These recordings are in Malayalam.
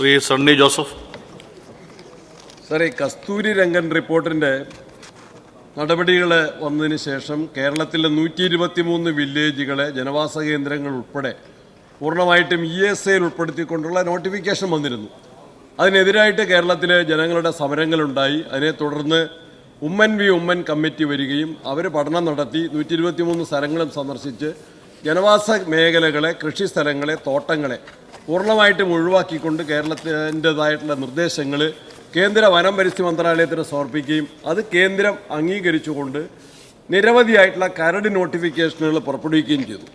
ശ്രീ സണ്ണി ജോസഫ്. സാറെ കസ്തൂരി രംഗൻ റിപ്പോർട്ടിന്റെ നടപടികൾ വന്നതിന് ശേഷം കേരളത്തിലെ നൂറ്റി ഇരുപത്തി മൂന്ന് വില്ലേജുകളെ ജനവാസ കേന്ദ്രങ്ങൾ ഉൾപ്പെടെ പൂർണമായിട്ടും ഇ എസ് ഐയിൽ ഉൾപ്പെടുത്തിക്കൊണ്ടുള്ള നോട്ടിഫിക്കേഷൻ വന്നിരുന്നു. അതിനെതിരായിട്ട് കേരളത്തിലെ ജനങ്ങളുടെ സമരങ്ങളുണ്ടായി. അതിനെ തുടർന്ന് ഉമ്മൻ വി ഉമ്മൻ കമ്മിറ്റി വരികയും അവർ പഠനം നടത്തി നൂറ്റി ഇരുപത്തി മൂന്ന് സ്ഥലങ്ങളും സന്ദർശിച്ച് ജനവാസ മേഖലകളെ കൃഷി സ്ഥലങ്ങളെ തോട്ടങ്ങളെ പൂർണമായിട്ടും ഒഴിവാക്കിക്കൊണ്ട് കേരളത്തിന്റെതായിട്ടുള്ള നിർദ്ദേശങ്ങൾ കേന്ദ്ര വനം പരിസ്ഥിതി മന്ത്രാലയത്തിന് സമർപ്പിക്കുകയും അത് കേന്ദ്രം അംഗീകരിച്ചുകൊണ്ട് നിരവധിയായിട്ടുള്ള കരട് നോട്ടിഫിക്കേഷനുകൾ പുറപ്പെടുവിക്കുകയും ചെയ്തു.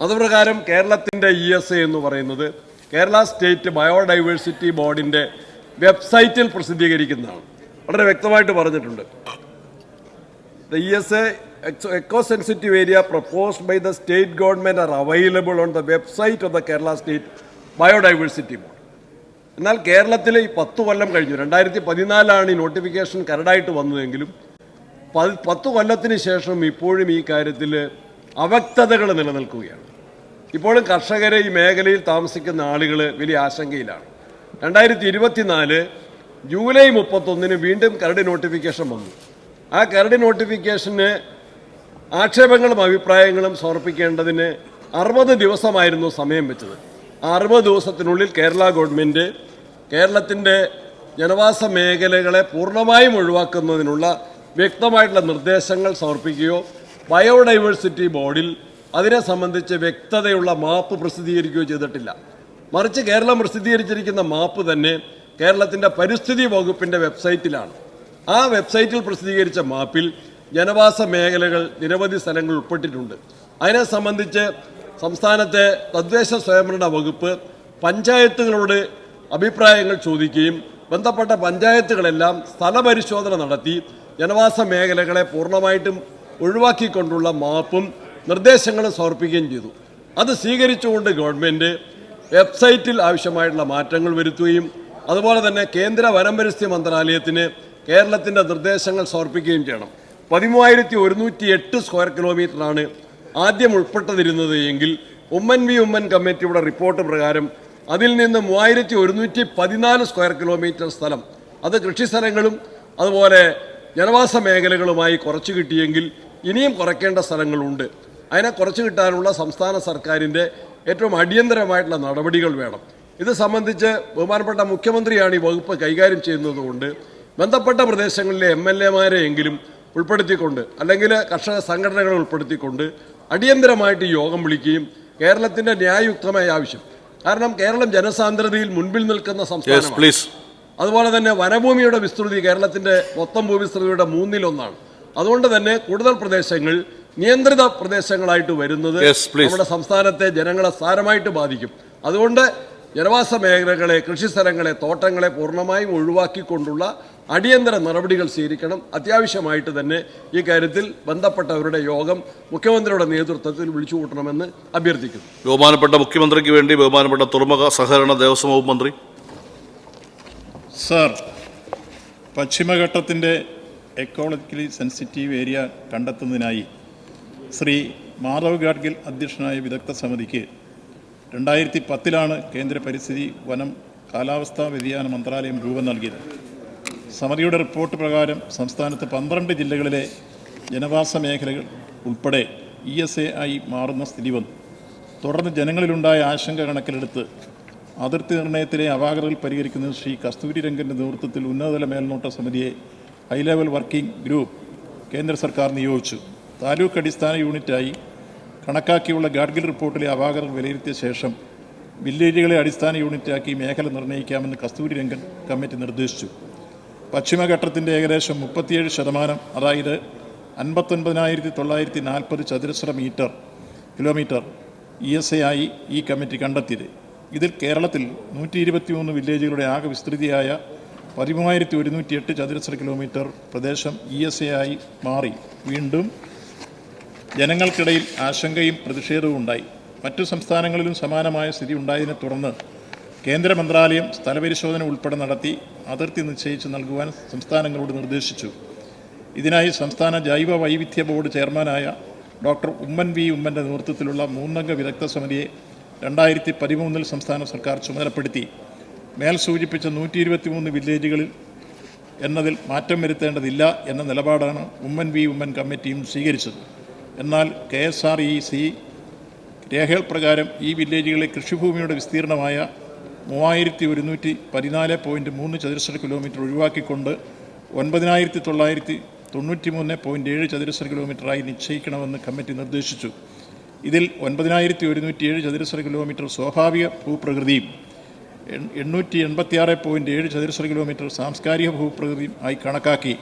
അതുപ്രകാരം കേരളത്തിന്റെ ഇ എസ് എ എന്ന് പറയുന്നത് കേരള സ്റ്റേറ്റ് ബയോഡൈവേഴ്സിറ്റി ബോർഡിന്റെ വെബ്സൈറ്റിൽ പ്രസിദ്ധീകരിക്കുന്നതാണ്. വളരെ വ്യക്തമായിട്ട് പറഞ്ഞിട്ടുണ്ട്. The E S A eco sensitive area proposed by the state government are available on the website of the Kerala State Biodiversity board എന്നാൽ കേരളത്തിൽ ഈ പത്ത് കൊല്ലം കഴിഞ്ഞു. രണ്ടായിരത്തി പതിനാലാണ് ഈ നോട്ടിഫിക്കേഷൻ കരടായിട്ട് വന്നതെങ്കിലും പത്ത് കൊല്ലത്തിന് ശേഷം ഇപ്പോഴും ഈ കാര്യത്തിൽ അവ്യക്തതകൾ നിലനിൽക്കുകയാണ്. ഇപ്പോഴും കർഷകരെ ഈ മേഖലയിൽ താമസിക്കുന്ന ആളുകൾ വലിയ ആശങ്കയിലാണ്. രണ്ടായിരത്തി ഇരുപത്തിനാല് ജൂലൈ മുപ്പത്തൊന്നിന് വീണ്ടും കരട് നോട്ടിഫിക്കേഷൻ വന്നു. ആ കരട് നോട്ടിഫിക്കേഷന് ആക്ഷേപങ്ങളും അഭിപ്രായങ്ങളും സമർപ്പിക്കേണ്ടതിന് അറുപത് ദിവസമായിരുന്നു സമയം വെച്ചത്. അറുപത് ദിവസത്തിനുള്ളിൽ കേരള ഗവൺമെന്റ് കേരളത്തിന്റെ ജനവാസ മേഖലകളെ പൂർണമായും ഒഴിവാക്കുന്നതിനുള്ള വ്യക്തമായിട്ടുള്ള നിർദ്ദേശങ്ങൾ സമർപ്പിക്കുകയോ ബയോഡൈവേഴ്സിറ്റി ബോർഡിൽ അതിനെ സംബന്ധിച്ച് വ്യക്തതയുള്ള മാപ്പ് പ്രസിദ്ധീകരിക്കുകയോ ചെയ്തിട്ടില്ല. മറിച്ച് കേരളം പ്രസിദ്ധീകരിച്ചിരിക്കുന്ന മാപ്പ് തന്നെ കേരളത്തിന്റെ പരിസ്ഥിതി വകുപ്പിന്റെ വെബ്സൈറ്റിലാണ്. ആ വെബ്സൈറ്റിൽ പ്രസിദ്ധീകരിച്ച മാപ്പിൽ ജനവാസ മേഖലകൾ നിരവധി സ്ഥലങ്ങൾ ഉൾപ്പെട്ടിട്ടുണ്ട്. അതിനെ സംബന്ധിച്ച് സംസ്ഥാനത്തെ തദ്ദേശ സ്വയംഭരണ വകുപ്പ് പഞ്ചായത്തുകളോട് അഭിപ്രായങ്ങൾ ചോദിക്കുകയും ബന്ധപ്പെട്ട പഞ്ചായത്തുകളെല്ലാം സ്ഥലപരിശോധന നടത്തി ജനവാസ മേഖലകളെ പൂർണമായിട്ടും ഒഴിവാക്കിക്കൊണ്ടുള്ള മാപ്പും നിർദ്ദേശങ്ങളും സമർപ്പിക്കുകയും ചെയ്തു. അത് സ്വീകരിച്ചുകൊണ്ട് ഗവൺമെന്റ് വെബ്സൈറ്റിൽ ആവശ്യമായിട്ടുള്ള മാറ്റങ്ങൾ വരുത്തുകയും അതുപോലെ തന്നെ കേന്ദ്ര വനം പരിസ്ഥിതി മന്ത്രാലയത്തിന് കേരളത്തിന്റെ നിർദ്ദേശങ്ങൾ സമർപ്പിക്കുകയും ചെയ്യണം. പതിമൂവായിരത്തി ഒരുന്നൂറ്റി എട്ട് സ്ക്വയർ കിലോമീറ്ററാണ് ആദ്യം ഉൾപ്പെട്ടതിരുന്നത് എങ്കിൽ ഉമ്മൻ വി ഉമ്മൻ കമ്മിറ്റിയുടെ റിപ്പോർട്ട് പ്രകാരം അതിൽ നിന്ന് മൂവായിരത്തി ഒരുന്നൂറ്റി പതിനാല് സ്ക്വയർ കിലോമീറ്റർ സ്ഥലം അത് കൃഷിസ്ഥലങ്ങളും അതുപോലെ ജനവാസ മേഖലകളുമായി കുറച്ച് കിട്ടിയെങ്കിൽ ഇനിയും കുറയ്ക്കേണ്ട സ്ഥലങ്ങളുണ്ട്. അതിനെ കുറച്ച് കിട്ടാനുള്ള സംസ്ഥാന സർക്കാരിന്റെ ഏറ്റവും അടിയന്തരമായിട്ടുള്ള നടപടികൾ വേണം. ഇത് സംബന്ധിച്ച് ബഹുമാനപ്പെട്ട മുഖ്യമന്ത്രിയാണ് ഈ വകുപ്പ് കൈകാര്യം ചെയ്യുന്നതുകൊണ്ട് ബന്ധപ്പെട്ട പ്രദേശങ്ങളിലെ എം എൽ എമാരെ എങ്കിലും ഉൾപ്പെടുത്തിക്കൊണ്ട് അല്ലെങ്കിൽ കർഷക സംഘടനകളെ ഉൾപ്പെടുത്തിക്കൊണ്ട് അടിയന്തരമായിട്ട് യോഗം വിളിക്കുകയും കേരളത്തിന്റെ ന്യായയുക്തമായ ആവശ്യം. കാരണം കേരളം ജനസാന്ദ്രതയിൽ മുൻപിൽ നിൽക്കുന്ന സംസ്ഥാനം സംസ്ഥാനമാണ്. പ്ലീസ് അതുപോലെ തന്നെ വനഭൂമിയുടെ വിസ്തൃതി കേരളത്തിന്റെ മൊത്തം ഭൂവിസ്തൃതിയുടെ മൂന്നിലൊന്നാണ്. അതുകൊണ്ട് തന്നെ കൂടുതൽ പ്രദേശങ്ങൾ നിയന്ത്രിത പ്രദേശങ്ങളായിട്ട് വരുന്നത് നമ്മുടെ സംസ്ഥാനത്തെ ജനങ്ങളെ സാരമായിട്ട് ബാധിക്കും. അതുകൊണ്ട് ജനവാസ മേഖലകളെ കൃഷി സ്ഥലങ്ങളെ തോട്ടങ്ങളെ പൂർണമായും ഒഴിവാക്കിക്കൊണ്ടുള്ള അടിയന്തര നടപടികൾ സ്വീകരിക്കണം. അത്യാവശ്യമായിട്ട് തന്നെ ഈ കാര്യത്തിൽ ബന്ധപ്പെട്ടവരുടെ യോഗം മുഖ്യമന്ത്രിയുടെ നേതൃത്വത്തിൽ വിളിച്ചു കൂട്ടണമെന്ന് അഭ്യർത്ഥിക്കുന്നു. ബഹുമാനപ്പെട്ട മുഖ്യമന്ത്രിക്ക് വേണ്ടി ബഹുമാനപ്പെട്ട തുറമുഖ സഹകരണ ദേവസ്വം വകുപ്പ് മന്ത്രി. സർ പശ്ചിമഘട്ടത്തിന്റെ എക്കോളജിക്കലി സെൻസിറ്റീവ് ഏരിയ കണ്ടെത്തുന്നതിനായി ശ്രീ മാധവ് ഗാഡ്ഗിൽ അധ്യക്ഷനായ വിദഗ്ധ സമിതിക്ക് രണ്ടായിരത്തി പത്തിലാണ് കേന്ദ്ര പരിസ്ഥിതി വനം കാലാവസ്ഥാ വ്യതിയാന മന്ത്രാലയം രൂപം നൽകിയത്. സമിതിയുടെ റിപ്പോർട്ട് പ്രകാരം സംസ്ഥാനത്ത് പന്ത്രണ്ട് ജില്ലകളിലെ ജനവാസ മേഖലകൾ ഉൾപ്പെടെ ഇ എസ് എ ആയി മാറുന്ന സ്ഥിതി വന്നു. തുടർന്ന് ജനങ്ങളിലുണ്ടായ ആശങ്ക കണക്കിലെടുത്ത് അതിർത്തി നിർണയത്തിലെ അപാകതകൾ പരിഹരിക്കുന്നതിന് ശ്രീ കസ്തൂരി രംഗന്റെ നേതൃത്വത്തിൽ ഉന്നതതല മേൽനോട്ട സമിതിയെ ഹൈ ലെവൽ വർക്കിംഗ് ഗ്രൂപ്പ് കേന്ദ്ര സർക്കാർ നിയോഗിച്ചു. താലൂക്ക് അടിസ്ഥാന യൂണിറ്റായി കണക്കാക്കിയുള്ള ഗാഡ്ഗിൽ റിപ്പോർട്ടിലെ അപാകതകൾ വിലയിരുത്തിയ ശേഷം വില്ലേജുകളെ അടിസ്ഥാന യൂണിറ്റാക്കി മേഖല നിർണയിക്കാമെന്ന് കസ്തൂരി രംഗൻ കമ്മിറ്റി നിർദ്ദേശിച്ചു. പശ്ചിമഘട്ടത്തിന്റെ ഏകദേശം മുപ്പത്തിയേഴ് ശതമാനം അതായത് അൻപത്തൊൻപതിനായിരത്തി തൊള്ളായിരത്തി നാൽപ്പത് ചതുരശ്ര metre kilometre E S A ആയി ഈ കമ്മിറ്റി കണ്ടെത്തിയത്. ഇതിൽ കേരളത്തിൽ നൂറ്റി ഇരുപത്തിമൂന്ന് വില്ലേജുകളുടെ ആകെ വിസ്തൃതിയായ പതിമൂവായിരത്തി ഒരുന്നൂറ്റി എട്ട് ചതുരശ്ര കിലോമീറ്റർ പ്രദേശം ഇ എസ് എ ആയി മാറി. വീണ്ടും ജനങ്ങൾക്കിടയിൽ ആശങ്കയും പ്രതിഷേധവും ഉണ്ടായി. മറ്റു സംസ്ഥാനങ്ങളിലും സമാനമായ സ്ഥിതി ഉണ്ടായതിനെ തുടർന്ന് കേന്ദ്ര മന്ത്രാലയം സ്ഥലപരിശോധന ഉൾപ്പെടെ നടത്തി അതിർത്തി നിശ്ചയിച്ച് നൽകുവാൻ സംസ്ഥാനങ്ങളോട് നിർദ്ദേശിച്ചു. ഇതിനായി സംസ്ഥാന ജൈവ വൈവിധ്യ ബോർഡ് ചെയർമാനായ ഡോക്ടർ ഉമ്മൻ വി. ഉമ്മന്റെ നേതൃത്വത്തിലുള്ള മൂന്നംഗ വിദഗ്ധ സമിതിയെ രണ്ടായിരത്തി പതിമൂന്നിൽ സംസ്ഥാന സർക്കാർ ചുമതലപ്പെടുത്തി. മേൽ സൂചിപ്പിച്ച നൂറ്റി ഇരുപത്തി മൂന്ന് വില്ലേജുകളിൽ എന്നതിൽ മാറ്റം വരുത്തേണ്ടതില്ല എന്ന നിലപാടാണ് ഉമ്മൻ വി. ഉമ്മൻ കമ്മിറ്റിയും സ്വീകരിച്ചത്. എന്നാൽ K. S. R. E. C. രേഖകൾ പ്രകാരം ഈ വില്ലേജുകളിലെ കൃഷിഭൂമിയുടെ വിസ്തീർണമായ മൂവായിരത്തി ഒരുന്നൂറ്റി പതിനാല് പോയിന്റ് മൂന്ന് ചതുരശ്ര കിലോമീറ്റർ ഒഴിവാക്കിക്കൊണ്ട് ഒൻപതിനായിരത്തി തൊള്ളായിരത്തി തൊണ്ണൂറ്റി മൂന്ന് പോയിന്റ് ഏഴ് ചതുരശ്ര കിലോമീറ്ററായി നിശ്ചയിക്കണമെന്ന് കമ്മിറ്റി നിർദ്ദേശിച്ചു. ഇതിൽ ഒൻപതിനായിരത്തി ഒരുന്നൂറ്റി ഏഴ് ചതുരശ്ര കിലോമീറ്റർ സ്വാഭാവിക ഭൂപ്രകൃതിയും എണ്ണൂറ്റി എൺപത്തിയാറ് പോയിന്റ് ഏഴ് ചതുരശ്ര കിലോമീറ്റർ സാംസ്കാരിക ഭൂപ്രകൃതിയും ആയി കണക്കാക്കി.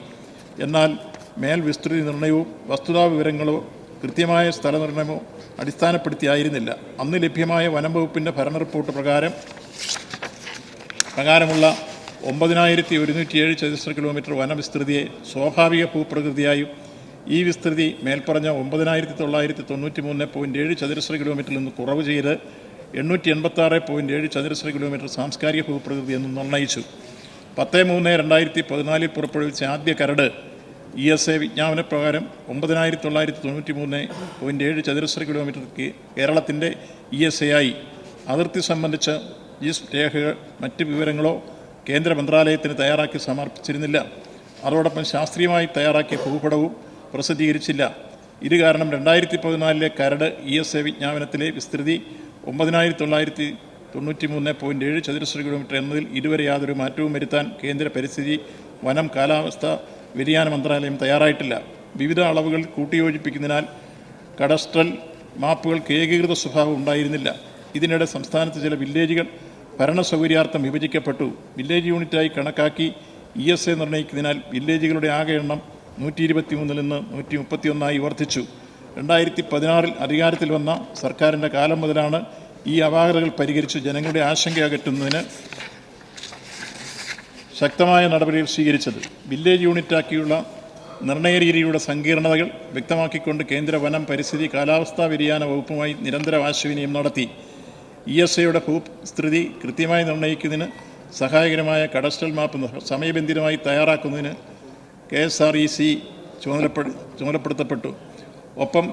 എന്നാൽ മേൽ വിസ്തൃതി നിർണയവും വസ്തുതാ വിവരങ്ങളോ കൃത്യമായ സ്ഥലനിർണയമോ അടിസ്ഥാനപ്പെടുത്തിയായിരുന്നില്ല. അന്ന് ലഭ്യമായ വനം വകുപ്പിന്റെ ഭരണ റിപ്പോർട്ട് പ്രകാരം പ്രകാരമുള്ള ഒമ്പതിനായിരത്തി ഒരുന്നൂറ്റി ഏഴ് ചതുരശ്ര കിലോമീറ്റർ വനവിസ്തൃതിയെ സ്വാഭാവിക ഭൂപ്രകൃതിയായും ഈ വിസ്തൃതി മേൽപ്പറഞ്ഞ ഒമ്പതിനായിരത്തി തൊള്ളായിരത്തി തൊണ്ണൂറ്റി മൂന്ന് പോയിന്റ് ഏഴ് ചതുരശ്ര കിലോമീറ്ററിൽ നിന്ന് കുറവ് ചെയ്ത് എണ്ണൂറ്റി എൺപത്താറ് പോയിന്റ് ഏഴ് ചതുരശ്ര കിലോമീറ്റർ സാംസ്കാരിക ഭൂപ്രകൃതി എന്ന് നിർണയിച്ചു പത്ത് മൂന്ന് രണ്ടായിരത്തി പതിനാലിൽ പുറപ്പെടുവിച്ച ആദ്യ കരട് ഇ എസ് എ വിജ്ഞാപനപ്രകാരം ഒമ്പതിനായിരത്തി തൊള്ളായിരത്തി തൊണ്ണൂറ്റി മൂന്ന് പോയിന്റ് ഏഴ് ചതുരശ്ര കിലോമീറ്റർക്ക് കേരളത്തിന്റെ ഇ എസ് എ ആയി. അതിർത്തി സംബന്ധിച്ച ഈ രേഖകൾ മറ്റ് വിവരങ്ങളോ കേന്ദ്ര മന്ത്രാലയത്തിന് തയ്യാറാക്കി സമർപ്പിച്ചിരുന്നില്ല. അതോടൊപ്പം ശാസ്ത്രീയമായി തയ്യാറാക്കിയ ഭൂപടവും പ്രസിദ്ധീകരിച്ചില്ല. ഇത് കാരണം രണ്ടായിരത്തി പതിനാലിലെ കരട് ഇ എസ് എ വിജ്ഞാപനത്തിലെ വിസ്തൃതി ഒമ്പതിനായിരത്തി തൊള്ളായിരത്തി തൊണ്ണൂറ്റി മൂന്ന് പോയിന്റ് ഏഴ് ചതുരശ്ര കിലോമീറ്റർ എന്നതിൽ ഇതുവരെ യാതൊരു മാറ്റവും വരുത്താൻ കേന്ദ്ര പരിസ്ഥിതി വനം കാലാവസ്ഥ വ്യതിയാന മന്ത്രാലയം തയ്യാറായിട്ടില്ല. വിവിധ അളവുകൾ കൂട്ടിയോജിപ്പിക്കുന്നതിനാൽ കഡസ്ട്രൽ മാപ്പുകൾക്ക് ഏകീകൃത സ്വഭാവം ഉണ്ടായിരുന്നില്ല. ഇതിനിടെ സംസ്ഥാനത്ത് ചില വില്ലേജുകൾ ഭരണ സൗകര്യാർത്ഥം വിഭജിക്കപ്പെട്ടു. വില്ലേജ് യൂണിറ്റായി കണക്കാക്കി ഇ എസ് എ നിർണയിക്കുന്നതിനാൽ വില്ലേജുകളുടെ ആകെ എണ്ണം നൂറ്റി ഇരുപത്തി മൂന്നിൽ നിന്ന് നൂറ്റി മുപ്പത്തി ഒന്നായി വർദ്ധിച്ചു. രണ്ടായിരത്തി പതിനാറിൽ അധികാരത്തിൽ വന്ന സർക്കാരിന്റെ കാലം മുതലാണ് ഈ അപാകതകൾ പരിഹരിച്ച് ജനങ്ങളുടെ ആശങ്ക അകറ്റുന്നതിന് ശക്തമായ നടപടികൾ സ്വീകരിച്ചത്. വില്ലേജ് യൂണിറ്റാക്കിയുള്ള നിർണയ രീതിയുടെ സങ്കീർണതകൾ വ്യക്തമാക്കിക്കൊണ്ട് കേന്ദ്ര വനം പരിസ്ഥിതി കാലാവസ്ഥാ വ്യതിയാന വകുപ്പുമായി നിരന്തര ആശയവിനിമയം നടത്തി. ഇ എസ് ഐയുടെ ഭൂസ്ഥിതി കൃത്യമായി നിർണയിക്കുന്നതിന് സഹായകരമായ കടസ്റ്റൽ മാപ്പ് സമയബന്ധിതമായി തയ്യാറാക്കുന്നതിന് K S R E C ചുമതലപ്പെടു ചുമതലപ്പെടുത്തപ്പെട്ടു. ഒപ്പം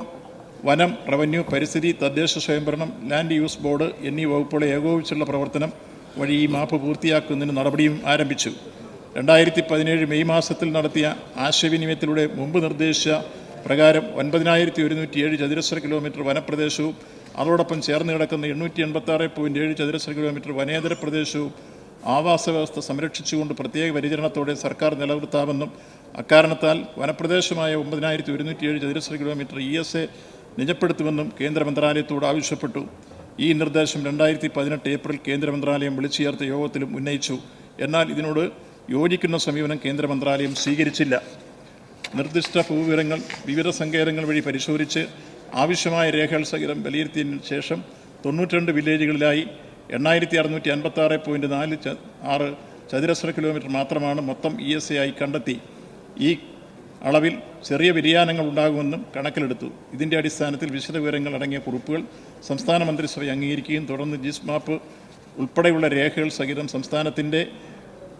വനം റവന്യൂ പരിസ്ഥിതി തദ്ദേശ സ്വയംഭരണം ലാൻഡ് യൂസ് ബോർഡ് എന്നീ വകുപ്പുകളെ ഏകോപിച്ചുള്ള പ്രവർത്തനം വഴി ഈ മാപ്പ് പൂർത്തിയാക്കുന്നതിന് നടപടിയും ആരംഭിച്ചു. രണ്ടായിരത്തി പതിനേഴ് മെയ് മാസത്തിൽ നടത്തിയ ആശയവിനിമയത്തിലൂടെ മുമ്പ് നിർദ്ദേശിച്ച പ്രകാരം ഒൻപതിനായിരത്തി ഒരുന്നൂറ്റി ഏഴ് ചതുരശ്ര കിലോമീറ്റർ വനപ്രദേശവും അതോടൊപ്പം ചേർന്ന് കിടക്കുന്ന എണ്ണൂറ്റി എൺപത്തി ആറ് പോയിന്റ് ഏഴ് ചതുരശ്ര കിലോമീറ്റർ വനേതര പ്രദേശവും ആവാസ വ്യവസ്ഥ സംരക്ഷിച്ചുകൊണ്ട് പ്രത്യേക പരിചരണത്തോടെ സർക്കാർ നിലനിർത്താമെന്നും അക്കാരണത്താൽ വനപ്രദേശമായ ഒമ്പതിനായിരത്തി ഒരുന്നൂറ്റി ഏഴ് ചതുരശ്ര കിലോമീറ്റർ ഇ എസ് എ നിജപ്പെടുത്തുമെന്നും കേന്ദ്ര മന്ത്രാലയത്തോട് ആവശ്യപ്പെട്ടു. ഈ നിർദ്ദേശം രണ്ടായിരത്തി പതിനെട്ട് ഏപ്രിൽ കേന്ദ്ര മന്ത്രാലയം വിളിച്ചു ചേർത്ത യോഗത്തിലും ഉന്നയിച്ചു. എന്നാൽ ഇതിനോട് യോജിക്കുന്ന സമീപനം കേന്ദ്ര മന്ത്രാലയം സ്വീകരിച്ചില്ല. നിർദ്ദിഷ്ട ഭൂവിവരങ്ങൾ വിവിധ സങ്കേതങ്ങൾ വഴി പരിശോധിച്ച് ആവശ്യമായ രേഖകൾ സഹിതം വിലയിരുത്തിയതിനു ശേഷം തൊണ്ണൂറ്റിരണ്ട് വില്ലേജുകളിലായി എണ്ണായിരത്തി അറുന്നൂറ്റി അൻപത്തി ആറ് പോയിന്റ് നാല് ആറ് ചതുരശ്ര കിലോമീറ്റർ മാത്രമാണ് മൊത്തം ഇ എസ് എ ആയി കണ്ടെത്തി. ഈ അളവിൽ ചെറിയ വ്യതിയാനങ്ങൾ ഉണ്ടാകുമെന്നും കണക്കിലെടുത്തു. ഇതിന്റെ അടിസ്ഥാനത്തിൽ വിശദവിവരങ്ങൾ അടങ്ങിയ കുറിപ്പുകൾ സംസ്ഥാന മന്ത്രിസഭ അംഗീകരിക്കുകയും തുടർന്ന് ജിസ് മാപ്പ് ഉൾപ്പെടെയുള്ള രേഖകൾ സഹിതം സംസ്ഥാനത്തിന്റെ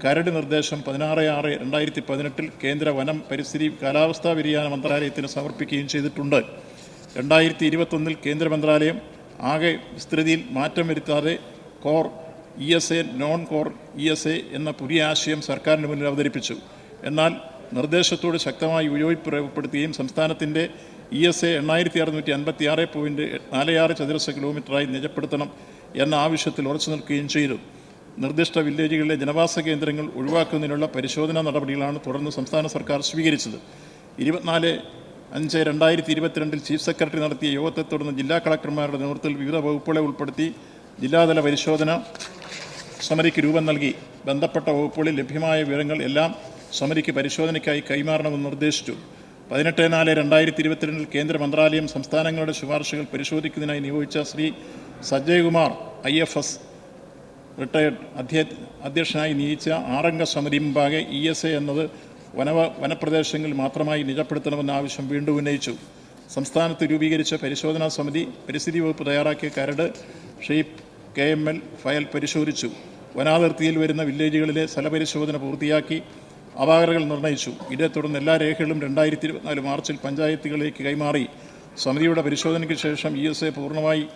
കരട് നിർദ്ദേശം പതിനാറ് ആറ് രണ്ടായിരത്തി പതിനെട്ടിൽ കേന്ദ്ര വനം പരിസ്ഥിതി കാലാവസ്ഥാ വ്യതിയാന മന്ത്രാലയത്തിന് സമർപ്പിക്കുകയും ചെയ്തിട്ടുണ്ട്. രണ്ടായിരത്തി ഇരുപത്തൊന്നിൽ കേന്ദ്ര മന്ത്രാലയം ആകെ വിസ്തൃതിയിൽ മാറ്റം വരുത്താതെ core E S A non core E S A എന്ന പുതിയ ആശയം സർക്കാരിന് മുന്നിൽ അവതരിപ്പിച്ചു. എന്നാൽ നിർദ്ദേശത്തോട് ശക്തമായി ഉപയോഗിപ്പ് രേഖപ്പെടുത്തുകയും സംസ്ഥാനത്തിന്റെ ഇ എസ് എ എണ്ണായിരത്തി അറുന്നൂറ്റി അൻപത്തി ആറ് പോയിന്റ് നാല് ആറ് ചതുരശ്ര കിലോമീറ്ററായി നിജപ്പെടുത്തണം എന്ന ആവശ്യത്തിൽ ഉറച്ചു നിൽക്കുകയും ചെയ്തു. നിർദ്ദിഷ്ട വില്ലേജുകളിലെ ജനവാസ കേന്ദ്രങ്ങൾ ഒഴിവാക്കുന്നതിനുള്ള പരിശോധനാ നടപടികളാണ് തുടർന്ന് സംസ്ഥാന സർക്കാർ സ്വീകരിച്ചത്. ഇരുപത്തിനാല് അഞ്ച് രണ്ടായിരത്തി ഇരുപത്തിരണ്ടിൽ ചീഫ് സെക്രട്ടറി നടത്തിയ യോഗത്തെ തുടർന്ന് ജില്ലാ കളക്ടർമാരുടെ നേതൃത്വത്തിൽ വിവിധ വകുപ്പുകളെ ഉൾപ്പെടുത്തി ജില്ലാതല പരിശോധന സമരിക്ക് രൂപം നൽകി. ബന്ധപ്പെട്ട വകുപ്പുകളിൽ ലഭ്യമായ വിവരങ്ങൾ എല്ലാം സമരിക്ക് പരിശോധനയ്ക്കായി കൈമാറണമെന്ന് നിർദ്ദേശിച്ചു. പതിനെട്ട് നാല് രണ്ടായിരത്തി ഇരുപത്തിരണ്ടിൽ കേന്ദ്ര മന്ത്രാലയം സംസ്ഥാനങ്ങളുടെ ശുപാർശകൾ പരിശോധിക്കുന്നതിനായി നിയോഗിച്ച Shri Sajayakumar I F S retired അധ്യ അധ്യക്ഷനായി നിയമിച്ച ആറംഗ സമിതി മുമ്പാകെ ഇ എസ് എ എന്നത് വനവ വനപ്രദേശങ്ങളിൽ മാത്രമായി നിജപ്പെടുത്തണമെന്ന ആവശ്യം വീണ്ടും ഉന്നയിച്ചു. സംസ്ഥാനത്ത് രൂപീകരിച്ച പരിശോധനാ സമിതി പരിസ്ഥിതി വകുപ്പ് തയ്യാറാക്കിയ കരട് shape K M L file പരിശോധിച്ചു. വനാതിർത്തിയിൽ വരുന്ന വില്ലേജുകളിലെ സ്ഥലപരിശോധന പൂർത്തിയാക്കി അപാകതകൾ നിർണയിച്ചു. ഇതേ തുടർന്ന് എല്ലാ രേഖകളും രണ്ടായിരത്തി ഇരുപത്തിനാല് മാർച്ചിൽ പഞ്ചായത്തുകളിലേക്ക് കൈമാറി. സമിതിയുടെ പരിശോധനയ്ക്ക് ശേഷം ഇ എസ് എ പൂർണമായി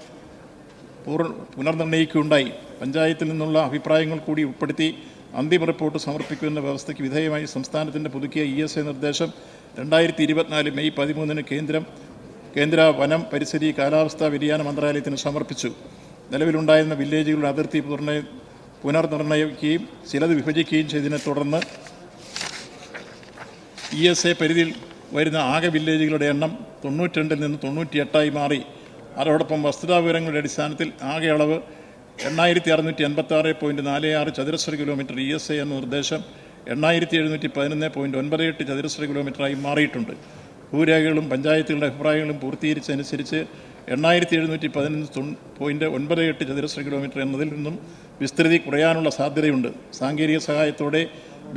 പൂർ പുനർനിർണയിക്കുകയുണ്ടായി പഞ്ചായത്തിൽ നിന്നുള്ള അഭിപ്രായങ്ങൾ കൂടി ഉൾപ്പെടുത്തി അന്തിമ റിപ്പോർട്ട് സമർപ്പിക്കുന്ന വ്യവസ്ഥയ്ക്ക് വിധേയമായി സംസ്ഥാനത്തിന്റെ പുതുക്കിയ ഇ എസ് എ നിർദ്ദേശം രണ്ടായിരത്തി ഇരുപത്തിനാല് മെയ് പതിമൂന്നിന് കേന്ദ്രം കേന്ദ്ര വനം പരിസ്ഥിതി കാലാവസ്ഥാ വ്യതിയാന മന്ത്രാലയത്തിന് സമർപ്പിച്ചു. നിലവിലുണ്ടായിരുന്ന വില്ലേജുകളുടെ അതിർത്തി പുനർണയം പുനർനിർണയിക്കുകയും ചിലത് വിഭജിക്കുകയും ചെയ്തതിനെ തുടർന്ന് ഇ എസ് എ പരിധിയിൽ വരുന്ന ആകെ വില്ലേജുകളുടെ എണ്ണം തൊണ്ണൂറ്റിരണ്ടിൽ നിന്ന് തൊണ്ണൂറ്റിയെട്ടായി മാറി. അതോടൊപ്പം വസ്തുതാ വിവരങ്ങളുടെ അടിസ്ഥാനത്തിൽ ആകെ അളവ് എണ്ണായിരത്തി അറുന്നൂറ്റി എൺപത്തി ആറ് പോയിന്റ് നാല് ആറ് ചതുരശ്ര കിലോമീറ്റർ ഇ എസ് ഐ എന്ന നിർദ്ദേശം എണ്ണായിരത്തി എഴുന്നൂറ്റി പതിനൊന്ന് പോയിന്റ് ഒൻപത് എട്ട് ചതുരശ്ര കിലോമീറ്ററായി മാറിയിട്ടുണ്ട്. ഭൂരേഖകളും പഞ്ചായത്തുകളുടെ അഭിപ്രായങ്ങളും പൂർത്തീകരിച്ചനുസരിച്ച് എണ്ണായിരത്തി എഴുന്നൂറ്റി പതിനൊന്ന് പോയിന്റ് ഒൻപത് എട്ട് ചതുരശ്ര കിലോമീറ്റർ എന്നതിൽ നിന്നും വിസ്തൃതി കുറയാനുള്ള സാധ്യതയുണ്ട്. സാങ്കേതിക സഹായത്തോടെ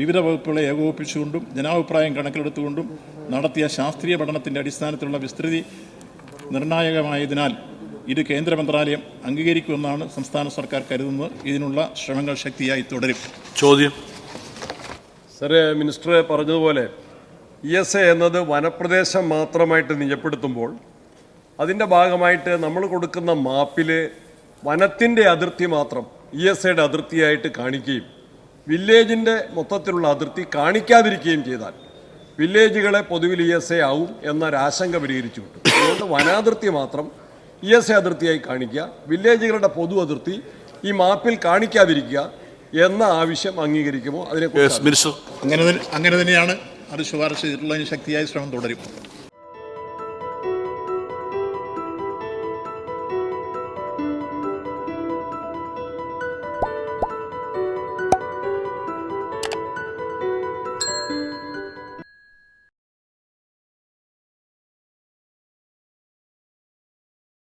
വിവിധ വകുപ്പുകളെ ഏകോപിപ്പിച്ചുകൊണ്ടും ജനാഭിപ്രായം കണക്കിലെടുത്തുകൊണ്ടും നടത്തിയ ശാസ്ത്രീയ പഠനത്തിന്റെ അടിസ്ഥാനത്തിലുള്ള വിസ്തൃതി നിർണായകമായതിനാൽ ഇത് കേന്ദ്ര മന്ത്രാലയം അംഗീകരിക്കുമെന്നാണ് സംസ്ഥാന സർക്കാർ കരുതുന്നത്. ഇതിനുള്ള ശ്രമങ്ങൾ ശക്തിയായി തുടരും. ചോദ്യം. സാറേ മിനിസ്റ്റർ പറഞ്ഞതുപോലെ ഇ എസ് എ എന്നത് വനപ്രദേശം മാത്രമായിട്ട് നിജപ്പെടുത്തുമ്പോൾ അതിന്റെ ഭാഗമായിട്ട് നമ്മൾ കൊടുക്കുന്ന മാപ്പിൽ വനത്തിന്റെ അതിർത്തി മാത്രം ഇ എസ് എയുടെ അതിർത്തിയായിട്ട് കാണിക്കുകയും വില്ലേജിന്റെ മൊത്തത്തിലുള്ള അതിർത്തി കാണിക്കാതിരിക്കുകയും ചെയ്താൽ വില്ലേജുകളെ പൊതുവിൽ ഇ എസ് എ ആവും എന്നൊരാശങ്ക പരിഹരിച്ചു വിട്ടു അതുകൊണ്ട് വനാതിർത്തി മാത്രം ഇ എസ് എ അതിർത്തിയായി കാണിക്കുക വില്ലേജുകളുടെ പൊതു അതിർത്തി ഈ മാപ്പിൽ കാണിക്കാതിരിക്കുക എന്ന ആവശ്യം അംഗീകരിക്കുമോ? അതിനെ യെസ് മിനിസ്റ്റർ അങ്ങനെ അങ്ങനെ തന്നെയാണ് അത് ശുപാർശ ചെയ്തിട്ടുള്ള ശക്തിയായ ശ്രമം തുടരും.